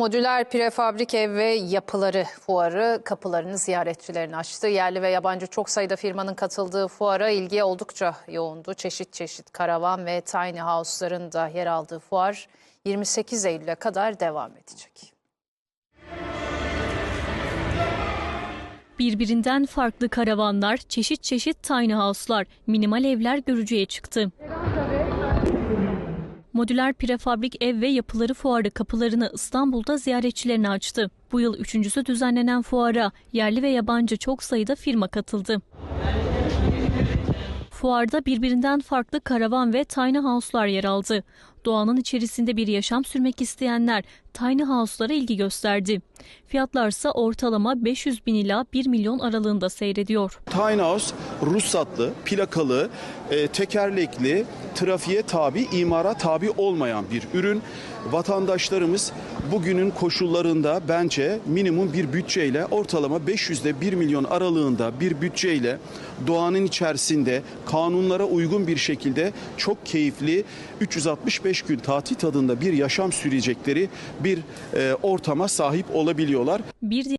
Modüler prefabrik ev ve yapıları fuarı kapılarını ziyaretçilerine açtı. Yerli ve yabancı çok sayıda firmanın katıldığı fuara ilgi oldukça yoğundu. Çeşit çeşit karavan ve tiny house'ların da yer aldığı fuar 28 Eylül'e kadar devam edecek. Birbirinden farklı karavanlar, çeşit çeşit tiny house'lar, minimal evler görücüye çıktı. Modüler prefabrik ev ve yapıları fuarı kapılarını İstanbul'da ziyaretçilerine açtı. Bu yıl üçüncüsü düzenlenen fuara yerli ve yabancı çok sayıda firma katıldı. Fuarda birbirinden farklı karavan ve tiny house'lar yer aldı. Doğanın içerisinde bir yaşam sürmek isteyenler tiny house'lara ilgi gösterdi. Fiyatlarsa ortalama 500 bin ila 1 milyon aralığında seyrediyor. Tiny House ruhsatlı, plakalı, e, tekerlekli, trafiğe tabi, imara tabi olmayan bir ürün. Vatandaşlarımız bugünün koşullarında bence minimum bir bütçeyle ortalama 500 ile 1 milyon aralığında bir bütçeyle doğanın içerisinde kanunlara uygun bir şekilde çok keyifli 365 gün tatil tadında bir yaşam sürecekleri bir e, ortama sahip olabiliyorlar. Bir